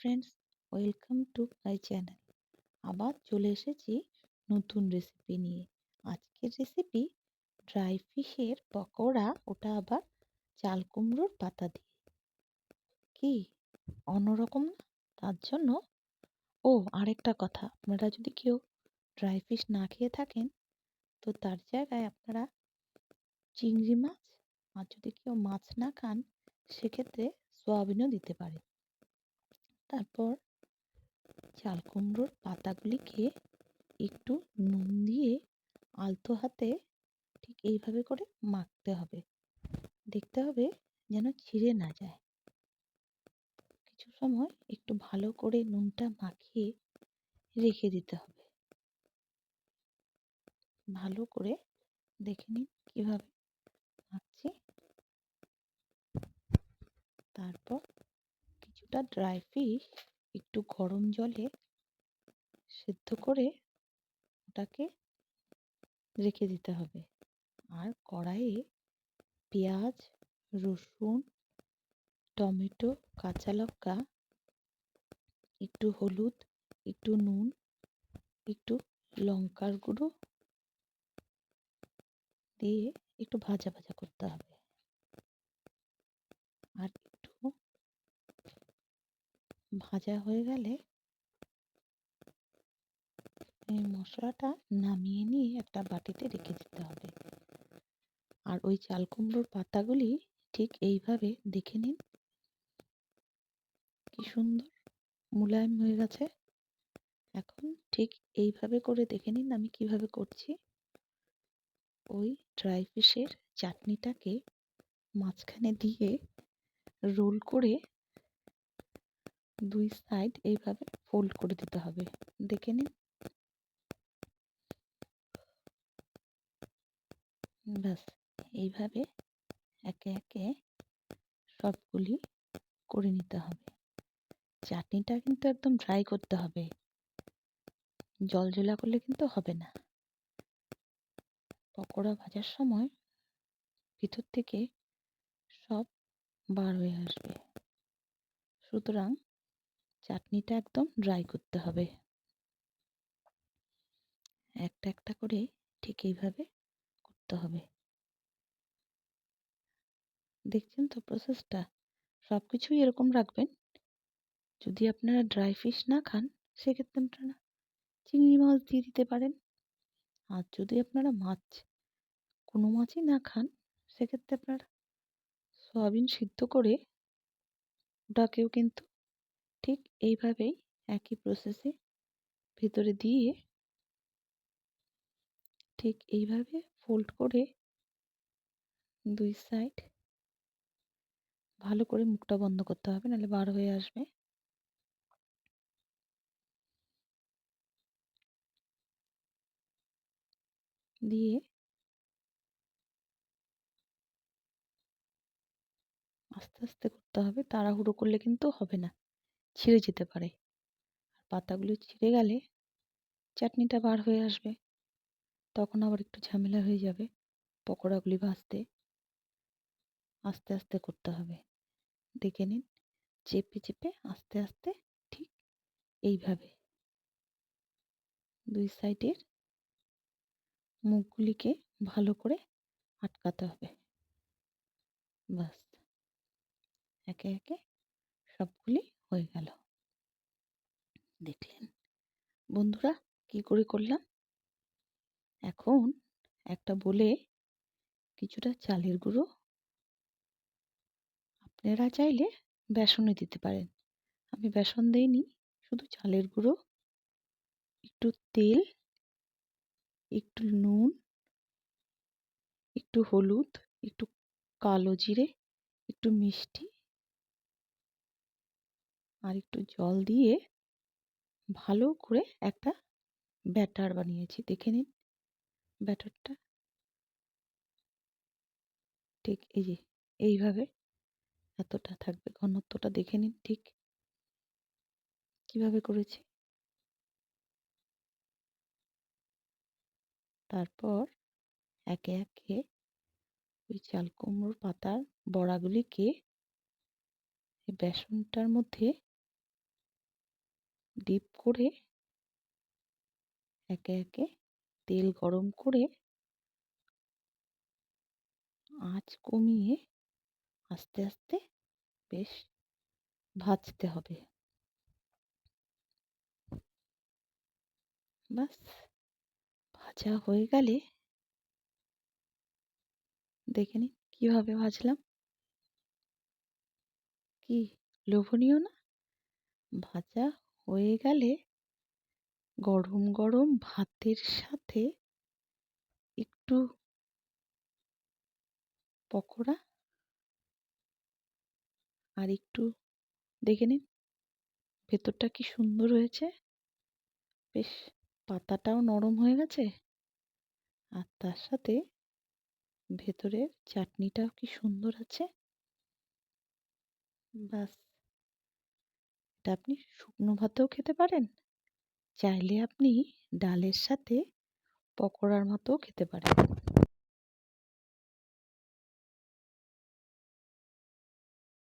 Friends welcome to my channel আবার চলে এসেছি নতুন রেসিপি নিয়ে। আজকের রেসিপি ড্রাই ফিশের পকোড়া, ওটা আবার চাল কুমড়োর পাতা দিয়ে। কি? অন্যরকম না? তার জন্য? ও, আরেকটা কথা, আপনারা যদি কেউ ড্রাই ফিশ না খেয়ে থাকেন, তো তার জায়গায় আপনারা চিংড়ি মাছ, আর যদি কেউ মাছ না খান, সেক্ষেত্রে সোয়াবিনও দিতে পারে তারপর চাল কুমড়োর পাতাগুলিকে একটু নুন দিয়ে আলতো হাতে ঠিক এইভাবে করে মাখতে হবে। দেখতে হবে যেন ছিঁড়ে না যায়। কিছু সময় একটু ভালো করে নুনটা মাখিয়ে রেখে দিতে হবে। ভালো করে দেখে নিন কীভাবে মাখছি। তারপর কিছুটা ড্রাই ফিশ একটু গরম জলে সেদ্ধ করে ওটাকে রেখে দিতে হবে। আর কড়াইয়ে পেঁয়াজ, রসুন, টমেটো, কাঁচা লঙ্কা, একটু হলুদ, একটু নুন, একটু লঙ্কার গুঁড়ো দিয়ে একটু ভাজা ভাজা করতে হবে। আর ভাজা হয়ে গেলে এই মশলাটা নামিয়ে নিয়ে একটা বাটিতে রেখে দিতে হবে। আর ওই চাল কুমড়োর পাতাগুলি ঠিক এইভাবে দেখে নিন। কি সুন্দর মুলায়ম হয়ে গেছে। এখন ঠিক এইভাবে করে দেখে নিন আমি কীভাবে করছি। ওই ড্রাই ফিশের চাটনিটাকে মাঝখানে দিয়ে রোল করে দুই সাইড এইভাবে ফোল্ড করে দিতে হবে। দেখে নিন। ব্যাস, এইভাবে একে একে সবগুলি করে নিতে হবে। চাটনিটা কিন্তু একদম ড্রাই করতে হবে। জল জলা করলে কিন্তু হবে না। পকোড়া ভাজার সময় ভিতর থেকে সব বার হয়ে আসবে। সুতরাং চাটনিটা একদম ড্রাই করতে হবে। একটা একটা করে ঠিক এইভাবে করতে হবে। দেখছেন তো প্রসেসটা সব কিছুই এরকম রাখবেন। যদি আপনারা ড্রাই ফিশ না খান, সেক্ষেত্রে আপনারা চিংড়ি মাছ দিয়ে দিতে পারেন। আর যদি আপনারা মাছ, কোনো মাছই না খান, সেক্ষেত্রে আপনারা সয়াবিন সিদ্ধ করে ওটাকেও কিন্তু ঠিক এইভাবেই একই প্রসেসে ভেতরে দিয়ে ঠিক এইভাবে ফোল্ড করে দুই সাইড ভালো করে মুখটা বন্ধ করতে হবে, নাহলে বার হয়ে আসবে। দিয়ে আস্তে আস্তে করতে হবে, তাড়াহুড়ো করলে কিন্তু হবে না। ছিঁড়ে যেতে পারে। পাতাগুলো ছিঁড়ে গেলে চাটনিটা বার হয়ে আসবে। তখন আবার একটু ঝামেলা হয়ে যাবে পকোড়াগুলি ভাজতে। আস্তে আস্তে করতে হবে। দেখে নিন, চেপে চেপে, আস্তে আস্তে ঠিক এইভাবে। দুই সাইডের মুখগুলিকে ভালো করে আটকাতে হবে। বাস। একে একে সবগুলি হয়ে গেল। দেখলেন, বন্ধুরা কি করে করলাম? এখন একটা বলে কিছুটা চালের গুঁড়ো আপনারা চাইলে বেসনে দিতে পারেন। আমি বেসন দিইনি, শুধু চালের গুঁড়ো, একটু তেল, একটু নুন, একটু হলুদ, একটু কালো জিরে, একটু মিষ্টি আর একটু জল দিয়ে ভালো করে একটা ব্যাটার বানিয়েছি। দেখে নিন ব্যাটারটা। ঠিক এই যে, এইভাবে এতটা থাকবে, ঘনত্বটা দেখে নিন ঠিক কীভাবে করেছি। তারপর একে একে ওই চাল কুমড়োর পাতার বড়াগুলিকে বেসনটার মধ্যে ডিপ করে একে একে তেল গরম করে আঁচ কমিয়ে আস্তে আস্তে বেশ ভাজতে হবে। বাস ভাজা হয়ে গেলে দেখে নিন কীভাবে ভাজলাম। কি লোভনীয় না? ভাজা হয়ে গেলে গরম গরম ভাতের সাথে একটু পকোড়া আর একটু দেখে নিন, ভেতরটা কি সুন্দর হয়েছে? বেশ, পাতাটাও নরম হয়ে গেছে। আর তার সাথে ভেতরের চাটনিটাও কি সুন্দর আছে? বাস এটা আপনি শুকনো ভাতেও খেতে পারেন। চাইলে আপনি ডালের সাথে পকোড়ার মতোও খেতে পারেন।